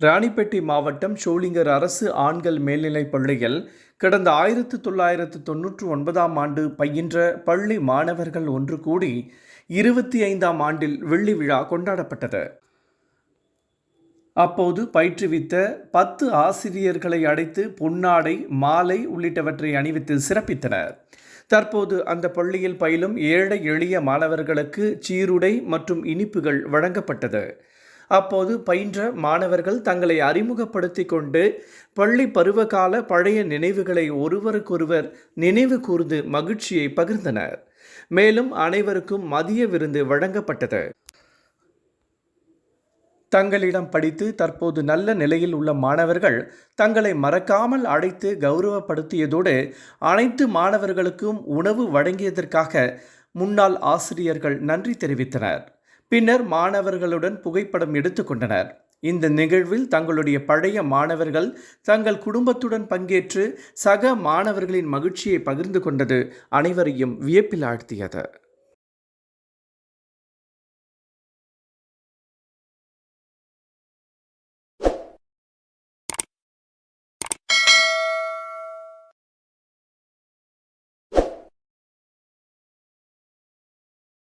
ராணிப்பேட்டை மாவட்டம் ஷோலிங்கர் அரசு ஆண்கள் மேல்நிலைப் பள்ளியில் கடந்த ஆயிரத்து தொள்ளாயிரத்து தொன்னூற்று ஒன்பதாம் ஆண்டு பயின்ற பள்ளி மாணவர்கள் ஒன்று கூடி இருபத்தி ஐந்தாம் ஆண்டில் வெள்ளி விழா கொண்டாடப்பட்டது. அப்போது பயிற்றுவித்த பத்து ஆசிரியர்களை அடைத்து பொன்னாடை மாலை உள்ளிட்டவற்றை அணிவித்து சிறப்பித்தனர். தற்போது அந்த பள்ளியில் பயிலும் ஏழை எளிய மாணவர்களுக்கு சீருடை மற்றும் இனிப்புகள் வழங்கப்பட்டது. அப்போது பயின்ற மாணவர்கள் தங்களை அறிமுகப்படுத்தி கொண்டு பள்ளி பருவகால பழைய நினைவுகளை ஒருவருக்கொருவர் நினைவு கூர்ந்து மகிழ்ச்சியை பகிர்ந்தனர். மேலும் அனைவருக்கும் மதிய விருந்து வழங்கப்பட்டது. தங்களிடம் படித்து தற்போது நல்ல நிலையில் உள்ள மாணவர்கள் தங்களை மறக்காமல் அழைத்து கௌரவப்படுத்தியதோடு அனைத்து மாணவர்களுக்கும் உணவு வழங்கியதற்காக முன்னாள் ஆசிரியர்கள் நன்றி தெரிவித்தனர். பின்னர் மாணவர்களுடன் புகைப்படம் எடுத்துக்கொண்டனர் இந்த நிகழ்வில் தங்களுடைய பழைய மாணவர்கள் தங்கள் குடும்பத்துடன் பங்கேற்று சக மாணவர்களின் மகிழ்ச்சியை பகிர்ந்து கொண்டது அனைவரையும் வியப்பில் ஆழ்த்தியது.